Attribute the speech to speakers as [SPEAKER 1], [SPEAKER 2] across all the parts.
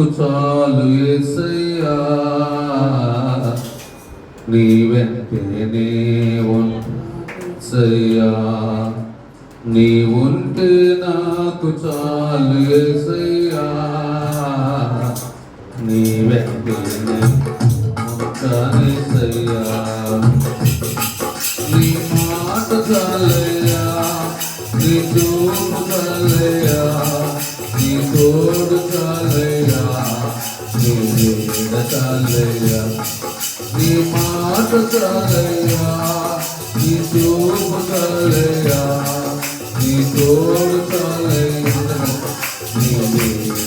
[SPEAKER 1] చాలు ఏసయ్యా. నీ వెంటనే సయ్యా నీ ఉంటే నాకు చాలు ఏసయ్యా. నీ వెంటనే సయ్యా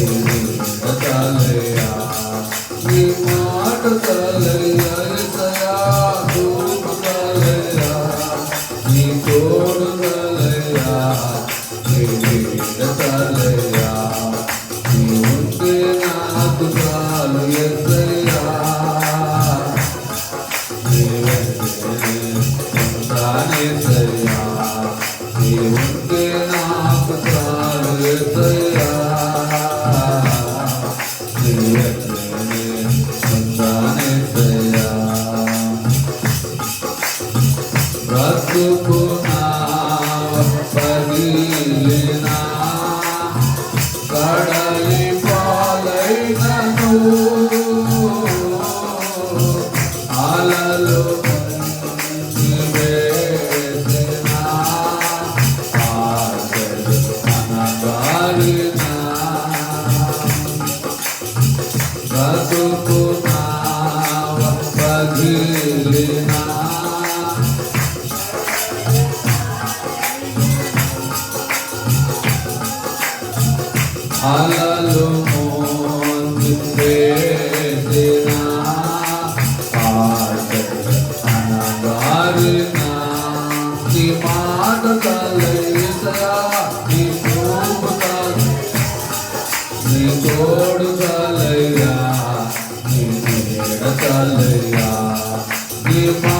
[SPEAKER 1] Música Yeah. meu pai.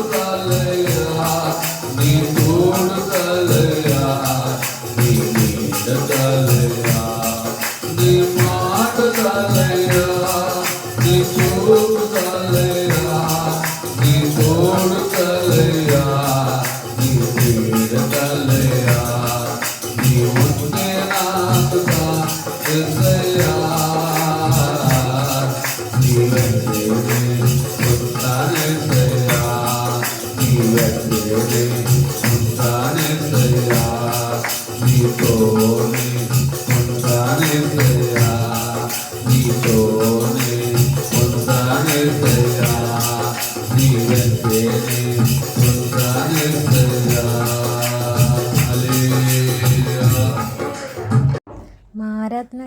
[SPEAKER 1] చూపు చాలయ్యా, నీ తోడు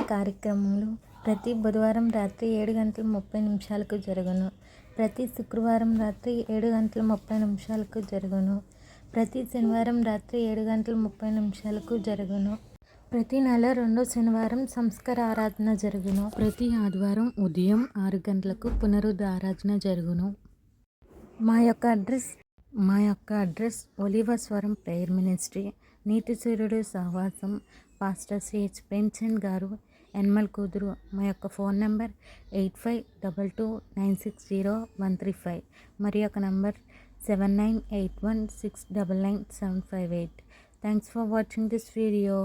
[SPEAKER 2] కార్యక్రమములు కార్యక్రమాలు ప్రతి బుధవారం రాత్రి ఏడు గంటల ముప్పై నిమిషాలకు జరుగును. ప్రతి శుక్రవారం రాత్రి ఏడు గంటల ముప్పై నిమిషాలకు జరుగును. ప్రతి శనివారం రాత్రి ఏడు గంటల ముప్పై నిమిషాలకు జరుగును. ప్రతి నెల రెండో శనివారం సంస్కార ఆరాధన జరుగును. ప్రతి ఆదివారం ఉదయం ఆరు గంటలకు పునరుద్ధారాధన జరుగును. మా యొక్క అడ్రస్ మా యొక్క అడ్రస్ ఒలివస్వరం ప్రేయర్ మినిస్ట్రీ నీతి సహవాసం పాస్టర్ సిహెచ్ పెన్షన్ గారు ఎన్మల్ కూతురు. మా యొక్క phone number eight five double two nine six zero one three five మరి యొక్క number seven nine eight one six double nine seven five eight. Thanks for watching this video.